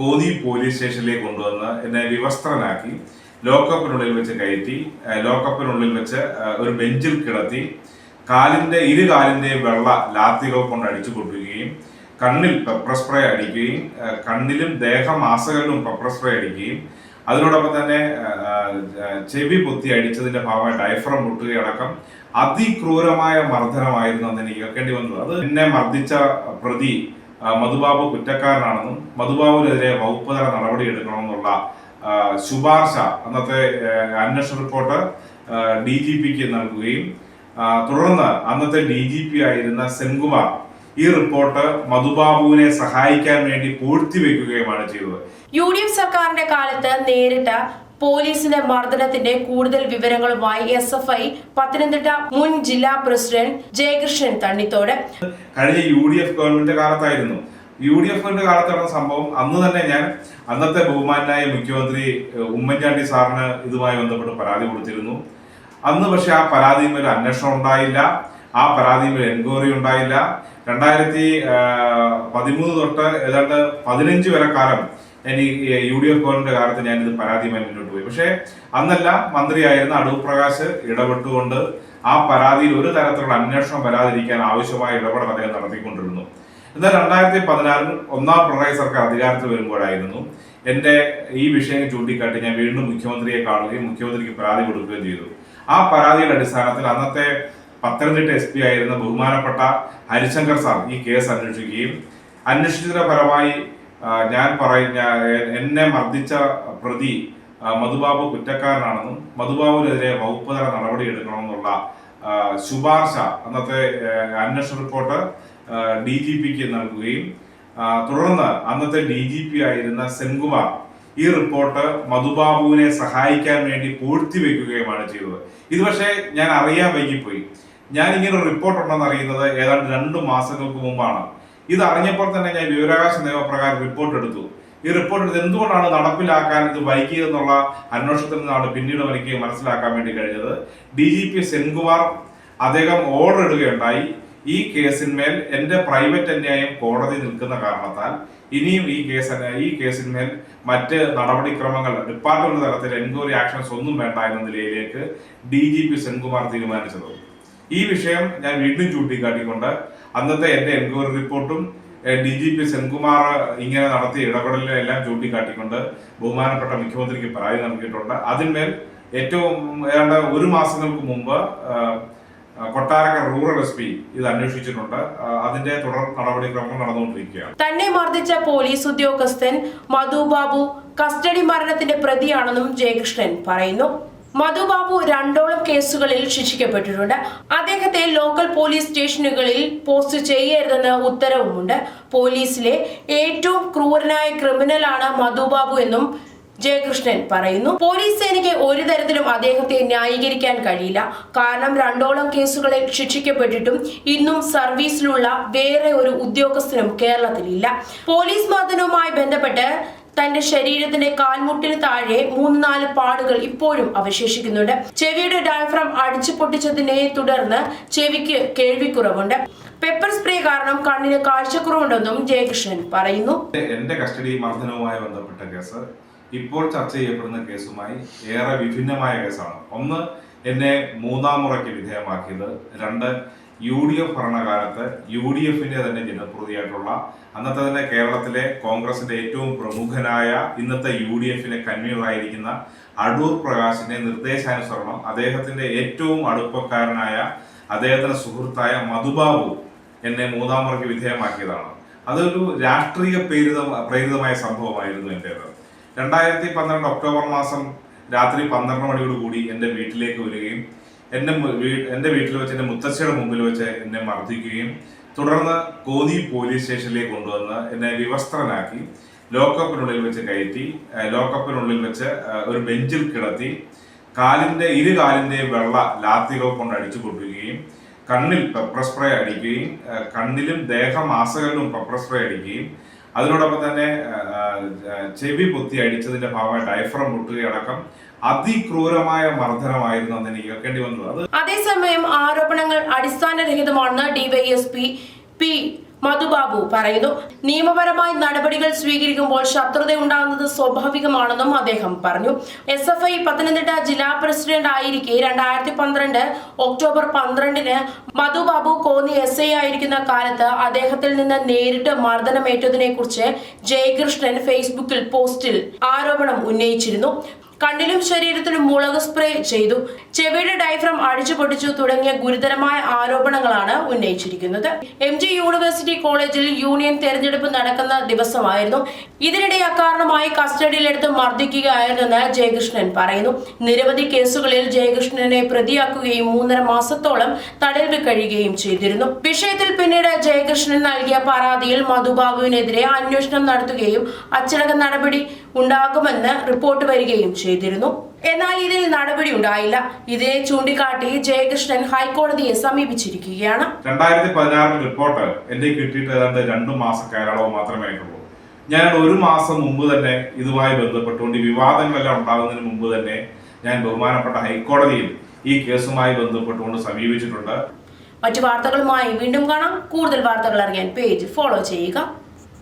Konni police സ്റ്റേഷനിലേക്ക് കൊണ്ടുവന്ന് എന്നെ വിവസ്ത്രനാക്കി ലോക്കപ്പിനുള്ളിൽ വെച്ച് കയറ്റി ലോക്കപ്പിനുള്ളിൽ വെച്ച് ഒരു ബെഞ്ചിൽ കിടത്തി കാലിന്റെ ഇരു കാലിന്റെ വെള്ള ലാത്തികൾ കൊണ്ട് അടിച്ചു പൊട്ടുകയും കണ്ണിൽ പെപ്പർ സ്പ്രേ അടിക്കുകയും കണ്ണിലും ദേഹമാസകളിലും പെപ്പർ സ്പ്രേ അടിക്കുകയും അതിനോടൊപ്പം തന്നെ ചെവി പൊത്തി അടിച്ചതിന്റെ ഭാഗമായി ഡയഫ്രം പൊട്ടുകയടക്കം അതിക്രൂരമായ മർദ്ദനമായിരുന്നു അന്ന് എനിക്ക് കേൾക്കേണ്ടി വന്നത്. അത് എന്നെ മർദ്ദിച്ച പ്രതി മധുബാബു കുറ്റക്കാരനാണെന്നും മധുബാബുവിനെതിരെ വകുപ്പ് തല നടപടി എടുക്കണമെന്നുള്ള ശുപാർശ അന്നത്തെ അന്വേഷണ റിപ്പോർട്ട് ഡി ജി പിക്ക് നൽകുകയും തുടർന്ന് അന്നത്തെ ഡി ജി പി ആയിരുന്ന സെൻകുമാർ ഈ റിപ്പോർട്ട് മധുബാബുവിനെ സഹായിക്കാൻ വേണ്ടി പൂഴ്ത്തിവെക്കുകയുമാണ് ചെയ്തത്. യു ഡി എഫ് സർക്കാരിന്റെ കാലത്ത് നേരിട്ട പോലീസിന്റെ മർദ്ദനത്തിന്റെ കൂടുതൽ വിവരങ്ങളുമായി എസ് എഫ് ഐ പത്തനംതിട്ട മുൻ ജില്ലാ പ്രസിഡന്റ് ജയകൃഷ്ണൻ തണ്ണിത്തോട്. കഴിഞ്ഞ യു ഡി എഫ് ഗവൺമെന്റ് കാലത്തായിരുന്നു. യു ഡി എഫ് ഗവൺമെന്റ് കാലത്ത് നടന്ന സംഭവം അന്ന് തന്നെ ഞാൻ അന്നത്തെ ബഹുമാനായ മുഖ്യമന്ത്രി ഉമ്മൻചാണ്ടി സാറിന് ഇതുമായി ബന്ധപ്പെട്ട് പരാതി കൊടുത്തിരുന്നു. അന്ന് പക്ഷെ ആ പരാതിയിൽ അന്വേഷണം ഉണ്ടായില്ല. ആ പരാതിയിൽ എൻക്വയറി ഉണ്ടായില്ല. രണ്ടായിരത്തി പതിമൂന്ന് തൊട്ട് ഏതാണ്ട് പതിനഞ്ച് വരെ കാലം ഞാൻ യു ഡി എഫ് ഗവൺമെന്റ് കാലത്ത് ഞാൻ ഇത് പരാതിയുമായി മുന്നോട്ട് പോയി. പക്ഷേ അന്നല്ല മന്ത്രിയായിരുന്ന അടൂർ പ്രകാശ് ഇടപെട്ടുകൊണ്ട് ആ പരാതിയിൽ ഒരു തരത്തിലുള്ള അന്വേഷണം വരാതിരിക്കാൻ ആവശ്യമായ ഇടപെടൽ അദ്ദേഹം നടത്തിക്കൊണ്ടിരുന്നു. എന്നാൽ രണ്ടായിരത്തി പതിനാറിൽ ഒന്നാം പിണറായി സർക്കാർ അധികാരത്തിൽ വരുമ്പോഴായിരുന്നു എന്റെ ഈ വിഷയം ചൂണ്ടിക്കാട്ടി ഞാൻ വീണ്ടും മുഖ്യമന്ത്രിയെ കാണുകയും മുഖ്യമന്ത്രിക്ക് പരാതി കൊടുക്കുകയും ചെയ്തു. ആ പരാതിയുടെ അടിസ്ഥാനത്തിൽ അന്നത്തെ പത്തനംതിട്ട എസ് പി ആയിരുന്ന ബഹുമാനപ്പെട്ട ഹരിശങ്കർ സാർ ഈ കേസ് അന്വേഷിക്കുകയും അന്വേഷിച്ചതിന്റെ ഫലമായി ഞാൻ പറയുന്ന എന്നെ മർദ്ദിച്ച പ്രതി മധുബാബു കുറ്റക്കാരനാണെന്നും മധുബാബുവിനെതിരെ വകുപ്പ് തല നടപടി എടുക്കണമെന്നുള്ള ശുപാർശ അന്നത്തെ അന്വേഷണ റിപ്പോർട്ട് ഡി ജി പിക്ക് നൽകുകയും തുടർന്ന് അന്നത്തെ ഡി ജി പി ആയിരുന്ന സെൻകുമാർ ഈ റിപ്പോർട്ട് മധുബാബുവിനെ സഹായിക്കാൻ വേണ്ടി പൂഴ്ത്തിവെക്കുകയുമാണ് ചെയ്തത്. ഇത് പക്ഷേ ഞാൻ അറിയാൻ വൈകിപ്പോയി. ഞാൻ ഇങ്ങനെ ഒരു റിപ്പോർട്ട് ഉണ്ടെന്ന് അറിയുന്നത് ഏതാണ്ട് രണ്ട് മാസങ്ങൾക്ക് മുമ്പാണ്. ഇത് അറിഞ്ഞപ്പോൾ തന്നെ ഞാൻ വിവരാവകാശ നിയമപ്രകാരം റിപ്പോർട്ട് എടുത്തു. ഈ റിപ്പോർട്ട് എടുത്ത് എന്തുകൊണ്ടാണ് നടപ്പിലാക്കാൻ ഇത് വൈകിയതെന്നുള്ള അന്വേഷണത്തിൽ നിന്നാണ് പിന്നീട് എനിക്ക് മനസ്സിലാക്കാൻ വേണ്ടി കഴിഞ്ഞത്. ഡി ജി പി സെൻകുമാർ അദ്ദേഹം ഓർഡർ ഇടുകയുണ്ടായി. ഈ കേസിന്മേൽ എന്റെ പ്രൈവറ്റ് അന്യായം കോടതി നിൽക്കുന്ന കാരണത്താൽ ഇനിയും ഈ കേസ് ഈ കേസിന്മേൽ മറ്റ് നടപടിക്രമങ്ങൾ ഡിപ്പാർട്ട്മെന്റ് തലത്തിൽ എൻക്വയറി ആക്ഷൻസ് ഒന്നും വേണ്ട എന്ന നിലയിലേക്ക് ഡി ജി പി സെൻകുമാർ തീരുമാനിച്ചത്. ഈ വിഷയം ഞാൻ വീണ്ടും ചൂണ്ടിക്കാട്ടിക്കൊണ്ട് അന്നത്തെ എന്റെ എൻക്വയറി റിപ്പോർട്ടും ഡി ജി പി സെൻകുമാർ ഇങ്ങനെ നടത്തിയ ഇടപെടലിനെ എല്ലാം ചൂണ്ടിക്കാട്ടിക്കൊണ്ട് ബഹുമാനപ്പെട്ട മുഖ്യമന്ത്രിക്ക് പരാതി നൽകിയിട്ടുണ്ട്. അതിന്മേൽ ഏറ്റവും ഏതാണ്ട് ഒരു മാസങ്ങൾക്ക് മുമ്പ് കൊട്ടാരക്കര റൂറൽ എസ് പി ഇത് അന്വേഷിച്ചിട്ടുണ്ട്. അതിന്റെ തുടർ നടപടിക്രമങ്ങൾ നടന്നുകൊണ്ടിരിക്കുകയാണ്. തന്നെ മർദ്ദിച്ച പോലീസ് ഉദ്യോഗസ്ഥൻ മധു ബാബു കസ്റ്റഡി മരണത്തിന്റെ പ്രതിയാണെന്നും ജയകൃഷ്ണൻ പറയുന്നു. മധു ബാബു രണ്ടോളം കേസുകളിൽ ശിക്ഷിക്കപ്പെട്ടിട്ടുണ്ട്. അദ്ദേഹത്തെ ലോക്കൽ പോലീസ് സ്റ്റേഷനുകളിൽ പോസ്റ്റ് ചെയ്യരുതെന്ന് ഉത്തരവുമുണ്ട്. പോലീസിലെ ഏറ്റവും ക്രൂരനായ ക്രിമിനലാണ് മധുബാബു എന്നും ജയകൃഷ്ണൻ പറയുന്നു. പോലീസ് സേനയ്ക്ക് ഒരു തരത്തിലും അദ്ദേഹത്തെ ന്യായീകരിക്കാൻ കഴിയില്ല. കാരണം രണ്ടോളം കേസുകളിൽ ശിക്ഷിക്കപ്പെട്ടിട്ടും ഇന്നും സർവീസിലുള്ള വേറെ ഒരു ഉദ്യോഗസ്ഥനും കേരളത്തിലില്ല. പോലീസ് മർദ്ദനവുമായി ബന്ധപ്പെട്ട് തന്റെ ശരീരത്തിന്റെ കാൽമുട്ടിന് താഴെ മൂന്ന് നാല് പാടുകൾ ഇപ്പോഴും അവശേഷിക്കുന്നുണ്ട്. ചെവിയുടെ ഡയഫ്രം അടിച്ചു പൊട്ടിച്ചതിനെ തുടർന്ന് ചെവിക്ക് കേൾവിക്കുറവുണ്ട്. പെപ്പർ സ്പ്രേ കാരണം കണ്ണിന് കാഴ്ചക്കുറവുണ്ടെന്നും ജയകൃഷ്ണൻ പറയുന്നു. എന്റെ കസ്റ്റഡി മർദ്ദനവുമായി ബന്ധപ്പെട്ട കേസ് ഇപ്പോൾ ചർച്ച ചെയ്യപ്പെടുന്ന കേസുമായി ഏറെ വിഭിന്നമായ കേസാണ്. ഒന്ന് എന്നെ മൂന്നാം മുറയ്ക്ക് വിധേയമാക്കിയത്. രണ്ട് യു ഡി എഫ് ഭരണകാലത്ത് യു ഡി എഫിന്റെ തന്നെ ജനപ്രതിയായിട്ടുള്ള അന്നത്തെ തന്നെ കേരളത്തിലെ കോൺഗ്രസിന്റെ ഏറ്റവും പ്രമുഖനായ ഇന്നത്തെ യു ഡി എഫിലെ കൺവീനറായിരിക്കുന്ന അടൂർ പ്രകാശിന്റെ നിർദ്ദേശാനുസരണം അദ്ദേഹത്തിന്റെ ഏറ്റവും അടുപ്പക്കാരനായ അദ്ദേഹത്തിന്റെ സുഹൃത്തായ മധുബാബു എന്നെ മൂന്നാം മുറയ്ക്ക് വിധേയമാക്കിയതാണ്. അതൊരു രാഷ്ട്രീയ പ്രേരിത പ്രേരിതമായ സംഭവമായിരുന്നു എന്റേത്. രണ്ടായിരത്തി പന്ത്രണ്ട് ഒക്ടോബർ മാസം രാത്രി പന്ത്രണ്ട് മണിയോടുകൂടി എന്റെ വീട്ടിലേക്ക് വരികയും എന്റെ എന്റെ വീട്ടിൽ വെച്ച് എന്റെ മുത്തശ്ശിയുടെ മുമ്പിൽ വെച്ച് എന്നെ മർദ്ദിക്കുകയും തുടർന്ന് കോന്നി പോലീസ് സ്റ്റേഷനിലേക്ക് കൊണ്ടുവന്ന് എന്നെ വിവസ്ത്രനാക്കി ലോക്കപ്പിനുള്ളിൽ വെച്ച് കയറ്റി ലോക്കപ്പിനുള്ളിൽ വെച്ച് ഒരു ബെഞ്ചിൽ കിടത്തി കാലിന്റെ ഇരു കാലിന്റെയും വെള്ള ലാത്തികൾ കൊണ്ട് അടിച്ചു പൊട്ടുകയും കണ്ണിൽ പെപ്പർ സ്പ്രേ അടിക്കുകയും കണ്ണിലും ദേഹമാസകളിലും പെപ്പർ സ്പ്രേ അടിക്കുകയും അതിനോടൊപ്പം തന്നെ ചെവി പൊത്തി അടിച്ചതിന്റെ ഭാഗമായി ഡയഫ്രം മുട്ടുകയടക്കം അതിക്രൂരമായ മർദ്ദനമായിരുന്നു അന്ന് കേൾക്കേണ്ടി വന്നത്. അതേസമയം ആരോപണങ്ങൾ അടിസ്ഥാനരഹിതമാണെന്ന് ഡിവൈഎസ്പി പി മധുബാബു പറയുന്നു. നിയമപരമായി നടപടികൾ സ്വീകരിക്കുമ്പോൾ ശത്രുത ഉണ്ടാകുന്നത് സ്വാഭാവികമാണെന്നും അദ്ദേഹം പറഞ്ഞു. എസ് എഫ് ഐ പത്തനംതിട്ട ജില്ലാ പ്രസിഡന്റ് ആയിരിക്കെ രണ്ടായിരത്തി പന്ത്രണ്ട് ഒക്ടോബർ പന്ത്രണ്ടിന് മധുബാബു കോന്നി എസ് ഐ ആയിരിക്കുന്ന കാലത്ത് അദ്ദേഹത്തിൽ നിന്ന് നേരിട്ട് മർദ്ദനമേറ്റതിനെ കുറിച്ച് ജയകൃഷ്ണൻ ഫേസ്ബുക്കിൽ പോസ്റ്റിൽ ആരോപണം ഉന്നയിച്ചിരുന്നു. കണ്ണിലും ശരീരത്തിലും മുളക് സ്പ്രേ ചെയ്തു. ചെവിയുടെ ഡൈഫ്രം അടിച്ചു പൊട്ടിച്ചു തുടങ്ങിയ ഗുരുതരമായ ആരോപണങ്ങളാണ് ഉന്നയിച്ചിരിക്കുന്നത്. എം ജി യൂണിവേഴ്സിറ്റി കോളേജിൽ യൂണിയൻ തെരഞ്ഞെടുപ്പ് നടക്കുന്ന ദിവസമായിരുന്നു. ഇതിനിടെ അക്കാരണമായി കസ്റ്റഡിയിലെടുത്ത് മർദ്ദിക്കുകയായിരുന്നെന്ന് ജയകൃഷ്ണൻ പറയുന്നു. നിരവധി കേസുകളിൽ ജയകൃഷ്ണനെ പ്രതിയാക്കുകയും മൂന്നര മാസത്തോളം തടവിൽ കഴിയുകയും ചെയ്തിരുന്നു. വിഷയത്തിൽ പിന്നീട് ജയകൃഷ്ണൻ നൽകിയ പരാതിയിൽ മധുബാബുവിനെതിരെ അന്വേഷണം നടത്തുകയും അച്ചടക്ക നടപടി ഉണ്ടാകുമെന്ന് റിപ്പോർട്ട് വരികയും ചെയ്തിരുന്നു. എന്നാൽ ഇതിൽ നടപടി ഉണ്ടായില്ല. ഇതിനെ ചൂണ്ടിക്കാട്ടി ജയകൃഷ്ണൻ ഹൈക്കോടതിയെ സമീപിച്ചിരിക്കുകയാണ്. രണ്ടായിരത്തി പതിനാറിൽ റിപ്പോർട്ട് എന്റെ കിട്ടിയിട്ട് ഏതാണ്ട് രണ്ടു മാസം കാലയളവ് മാത്രമേ ആയിട്ടുള്ളൂ. ഞാൻ ഒരു മാസം മുമ്പ് തന്നെ ഇതുമായി ബന്ധപ്പെട്ടുകൊണ്ട് വിവാദങ്ങളെല്ലാം ഉണ്ടാകുന്നതിന് മുമ്പ് തന്നെ ഞാൻ ബഹുമാനപ്പെട്ട ഹൈക്കോടതിയിൽ ഈ കേസുമായി ബന്ധപ്പെട്ടുകൊണ്ട് സമീപിച്ചിട്ടുണ്ട്. മറ്റു വാർത്തകളുമായി വീണ്ടും കാണാം. കൂടുതൽ വാർത്തകൾ അറിയാൻ പേജ് ഫോളോ ചെയ്യുക.